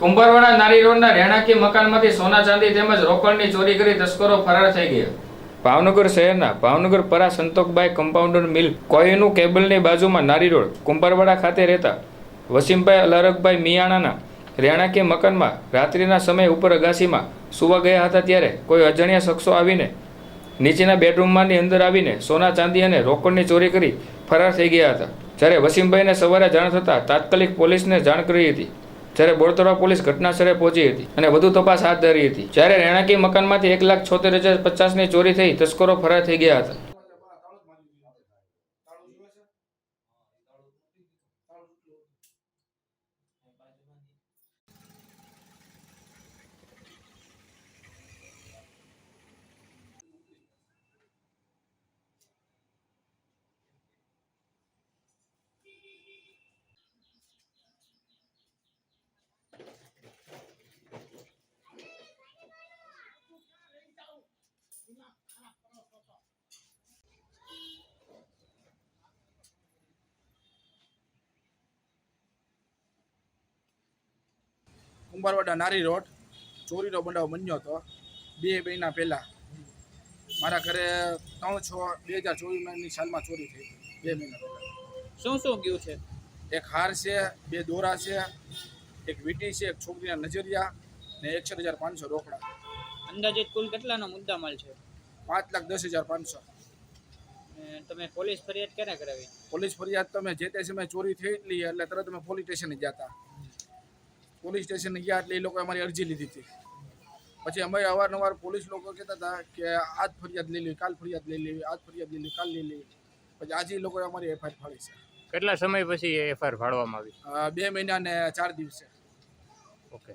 કુંભારવાડા નારી રોડના રહેણાંકી મકાનમાંથી સોના ચાંદી તેમજ રોકડની ચોરી કરી તસ્કરો ફરાર થઈ ગયા. ભાવનગર શહેરના ભાવનગર પરા સંતોકભાઈ કમ્પાઉન્ડર મિલ કોઈનું કેબલની બાજુમાં નારી રોડ કુંભારવાડા ખાતે રહેતા વસીમભાઈ અલારકભાઈ મિયાણાના રહેણાંકી મકાનમાં રાત્રિના સમયે ઉપર અગાસીમાં સુવા ગયા હતા ત્યારે કોઈ અજાણ્યા શખ્સો આવીને નીચેના બેડરૂમમાંની અંદર આવીને સોના ચાંદી અને રોકડની ચોરી કરી ફરાર થઈ ગયા હતા. જ્યારે વસીમભાઈને સવારે જાણ થતાં તાત્કાલિક પોલીસને જાણ કરી હતી. જ્યારે બોરતળા પોલીસ ઘટનાસ્થળે પહોંચી હતી અને વધુ તપાસ હાથ ધરી હતી. જ્યારે રેણાકી મકાનમાંથી એક લાખ છોતેર હજાર પચાસની ચોરી થઈ, તસ્કરો ફરાર થઈ ગયા હતા. કુંભારવાડા નારી રોડ ચોરીનો બનાવ બન્યો હતો બે મહિના પહેલાં. મારા ઘરે ત્રણ છ બે હજાર ચોવીસની સાલમાં ચોરી થઈ. બે મહિના પહેલાં. શું શું ગયું છે? એક હાર છે બે દોરા છે એક વીંટી છે એક છોકરીના નજરિયા ને એકસઠ હજાર પાંચસો રોકડા. અંદાજિત કુલ કેટલાનો મુદ્દામાલ છે? પાંચ લાખ દસ હજાર પાંચસો. તમે પોલીસ ફરિયાદ ક્યારે કરાવી? પોલીસ ફરિયાદ તમે જે તે સમયે ચોરી થઈ એટલી એટલે તરત અમે પોલીસ સ્ટેશને હતા. પોલીસ સ્ટેશને ગયા એટલે એ લોકોએ અમારી અરજી લીધી હતી. પછી અમે અવારનવાર પોલીસ લોકો કહેતા હતા કે આજ ફરિયાદ લઈ લેવી કાલ ફરિયાદ લઈ લેવી આજ ફરિયાદ લઈ લેવી કાલ લઈ લેવી પછી આજે એ લોકોએ અમારી એફઆઈઆર ફાળી છે. કેટલા સમય પછી એફઆઈઆર ફાળવામાં આવી? બે મહિના ને ચાર દિવસે. ઓકે.